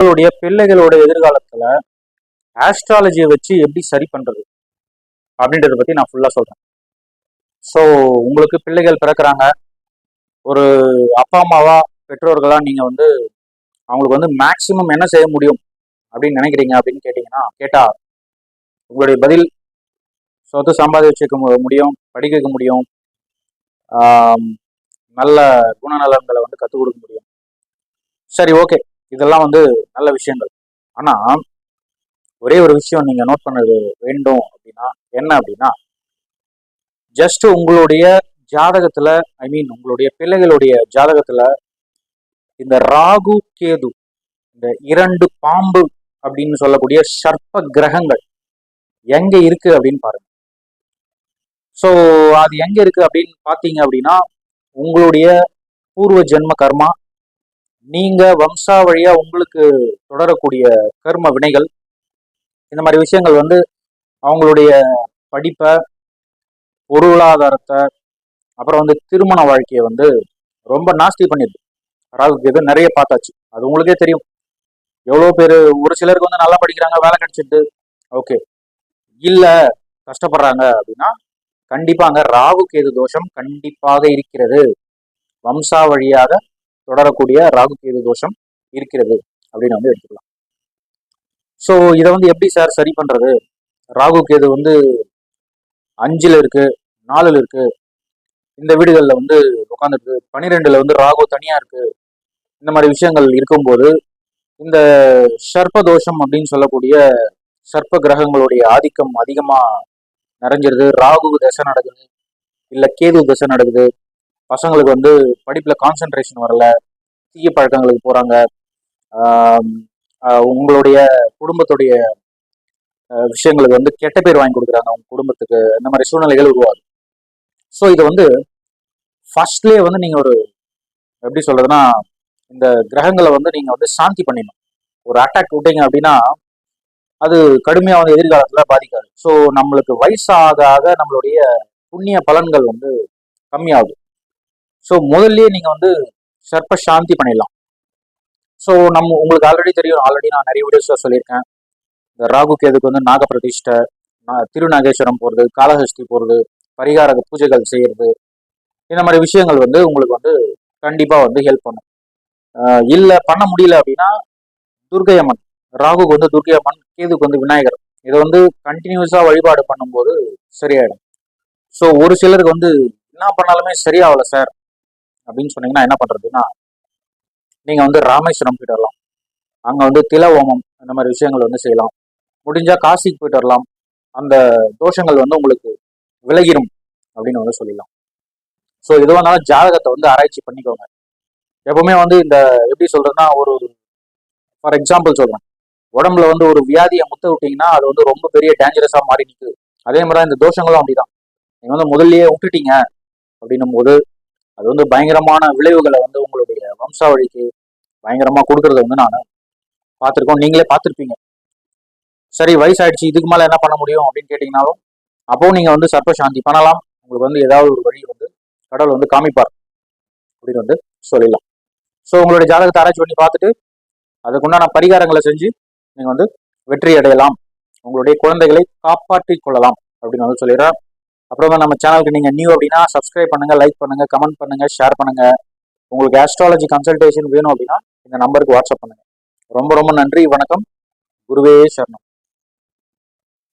உங்களுடைய பிள்ளைகளோட எதிர்காலத்துல ஆஸ்ட்ராலஜியை வச்சு எப்படி சரி பண்றது அப்படின்றத பத்தி நான் ஃபுல்லா சொல்றேன். ஸோ உங்களுக்கு பிள்ளைகள் பிறக்கிறாங்க. ஒரு அப்பா அம்மாவா பெற்றோர்களா நீங்க வந்து அவங்களுக்கு வந்து மேக்சிமம் என்ன செய்ய முடியும் அப்படின்னு நினைக்கிறீங்க அப்படின்னு கேட்டீங்கன்னா கேட்டா உங்களுடைய பதில் சொத்து சம்பாதிச்சுக்க முடியும் படிக்க வைக்க முடியும். நல்ல குணநலன்களை வந்து கற்றுக் கொடுக்க முடியும். சரி ஓகே இதெல்லாம் வந்து நல்ல விஷயங்கள். ஆனா ஒரே ஒரு விஷயம் நீங்க நோட் பண்ணது வேண்டும் அப்படின்னா என்ன அப்படின்னா ஜஸ்ட் உங்களுடைய ஜாதகத்துல ஐ மீன் உங்களுடைய பிள்ளைகளுடைய ஜாதகத்துல இந்த ராகு கேது இந்த இரண்டு பாம்பு அப்படின்னு சொல்லக்கூடிய சர்ப்ப கிரகங்கள் எங்க இருக்கு அப்படின்னு பாருங்க. ஸோ அது எங்க இருக்கு அப்படின்னு பார்த்தீங்க அப்படின்னா உங்களுடைய பூர்வ ஜென்ம கர்மா நீங்க வம்சா வழியா உங்களுக்கு தொடரக்கூடிய கர்ம வினைகள் இந்த மாதிரி விஷயங்கள் வந்து அவங்களுடைய படிப்பை பொருளாதாரத்தை அப்புறம் வந்து திருமண வாழ்க்கையை வந்து ரொம்ப நாஸ்தி பண்ணிடுது. ராகுக்கு இது நிறைய பார்த்தாச்சு. அது உங்களுக்கே தெரியும். எவ்வளோ பேர் ஒரு சிலருக்கு வந்து நல்லா படிக்கிறாங்க வேலை கிடைச்சிட்டு ஓகே. இல்லை கஷ்டப்படுறாங்க அப்படின்னா கண்டிப்பாங்க ராவுக்கு எது தோஷம் கண்டிப்பாக இருக்கிறது. வம்சா வழியாக தொடரக்கூடிய ராகு கேது தோஷம் இருக்கிறது அப்படின்னு வந்து எடுத்துக்கலாம். ஸோ இதை வந்து எப்படி சார் சரி பண்ணுறது ராகு கேது வந்து அஞ்சில் இருக்கு நாலில் இருக்கு. இந்த வீடுகளில் வந்து உட்காந்துருக்கு பனிரெண்டுல வந்து ராகு தனியாக இருக்கு. இந்த மாதிரி விஷயங்கள் இருக்கும்போது இந்த சர்ப்ப தோஷம் அப்படின்னு சொல்லக்கூடிய சர்ப்ப கிரகங்களுடைய ஆதிக்கம் அதிகமாக நிறைஞ்சிருது. ராகு தசை நடக்குது இல்லை கேது தசை நடக்குது. பசங்களுக்கு வந்து படிப்பில் கான்சென்ட்ரேஷன் வரல. தீய பழக்கங்களுக்கு போகிறாங்க உங்களுடைய குடும்பத்துடைய விஷயங்களுக்கு வந்து கெட்ட பேர் வாங்கி கொடுக்குறாங்க அவங்க குடும்பத்துக்கு. இந்த மாதிரி சூழ்நிலைகள் உருவாகுது. ஸோ இது வந்து ஃபர்ஸ்ட்லேயே வந்து நீங்கள் ஒரு எப்படி சொல்கிறதுனா இந்த கிரகங்களை வந்து நீங்கள் வந்து சாந்தி பண்ணிடணும். ஒரு அட்டாக் விட்டீங்க அப்படின்னா அது கடுமையாக வந்து எதிர்காலத்தில் பாதிக்காது. ஸோ நம்மளுக்கு வயசாக ஆக நம்மளுடைய புண்ணிய பலன்கள் வந்து கம்மியாகுது ஸோ முதல்லயே நீங்க வந்து சர்ப்ப சாந்தி பண்ணிடலாம். ஸோ நம்ம உங்களுக்கு ஆல்ரெடி தெரியும் ஆல்ரெடி நான் நிறைய வீடியோஸ்ல சொல்லியிருக்கேன். இந்த ராகு கேதுக்கு வந்து நாக பிரதிஷ்டை திருநாகேஸ்வரம் போறது காலஹஸ்தி போறது பரிகார பூஜைகள் செய்யறது இந்த மாதிரி விஷயங்கள் வந்து உங்களுக்கு வந்து கண்டிப்பா வந்து ஹெல்ப் பண்ணும். இல்லை பண்ண முடியல அப்படின்னா துர்க்கை அம்மன் ராகுக்கு வந்து துர்க்கை அம்மன் கேதுக்கு வந்து விநாயகர் இதை வந்து கண்டினியூஸா வழிபாடு பண்ணும்போது சரியாயிடும். ஸோ ஒரு சிலருக்கு வந்து என்ன பண்ணாலுமே சரியாகல சார் அப்படின்னு சொன்னீங்கன்னா என்ன பண்றதுன்னா நீங்க வந்து ராமேஸ்வரம் போயிட்டு வரலாம். அங்க வந்து தில ஓமம் இந்த மாதிரி விஷயங்கள் வந்து செய்யலாம். முடிஞ்சா காசிக்கு போயிட்டு வரலாம். அந்த தோஷங்கள் வந்து உங்களுக்கு விலகிரும் அப்படின்னு வந்து சொல்லிடலாம். ஸோ எதுவாக இருந்தாலும் ஜாதகத்தை வந்து ஆராய்ச்சி பண்ணிக்கோங்க. எப்பவுமே வந்து இந்த எப்படி சொல்றதுன்னா ஒரு ஃபார் எக்ஸாம்பிள் சொல்றேன். உடம்புல வந்து ஒரு வியாதியை முத்த விட்டீங்கன்னா அது வந்து ரொம்ப பெரிய டேஞ்சரஸா மாறி நிற்குது அதே மாதிரி இந்த தோஷங்களும் அப்படிதான். நீங்க வந்து முதல்லயே விட்டுட்டீங்க அப்படின்னும் போது அது வந்து பயங்கரமான விளைவுகளை வந்து உங்களுடைய வம்சாவழிக்கு பயங்கரமா கொடுக்கறத வந்து நான் பார்த்துருக்கோம். நீங்களே பார்த்துருப்பீங்க. சரி வயசாயிடுச்சு இதுக்கு மேலே என்ன பண்ண முடியும் அப்படின்னு கேட்டீங்கன்னாலும் அப்போ நீங்க வந்து சர்ப்ப சாந்தி பண்ணலாம். உங்களுக்கு வந்து ஏதாவது ஒரு வழி வந்து கடவுள் வந்து காமிப்பார். அப்படின்னு வந்து சொல்லிடலாம். ஸோ உங்களுடைய ஜாதகத்தை ஆராய்ச்சி பண்ணி பார்த்துட்டு அதுக்குண்டான பரிகாரங்களை செஞ்சு நீங்க வந்து வெற்றி அடையலாம். உங்களுடைய குழந்தைகளை காப்பாற்றி கொள்ளலாம் அப்படின்னு வந்து சொல்லிடுறேன் அப்புறமா நம்ம சேனலுக்கு நீங்கள் நியூ அப்படின்னா சப்ஸ்கிரைப் பண்ணுங்கள் லைக் பண்ணுங்கள் கமெண்ட் பண்ணுங்கள் ஷேர் பண்ணுங்கள் உங்களுக்கு ஆஸ்ட்ராலஜி கன்சல்டேஷன் வேணும் அப்படின்னா இந்த நம்பருக்கு வாட்ஸ்அப் பண்ணுங்கள் ரொம்ப ரொம்ப நன்றி வணக்கம். குருவே சரணம்.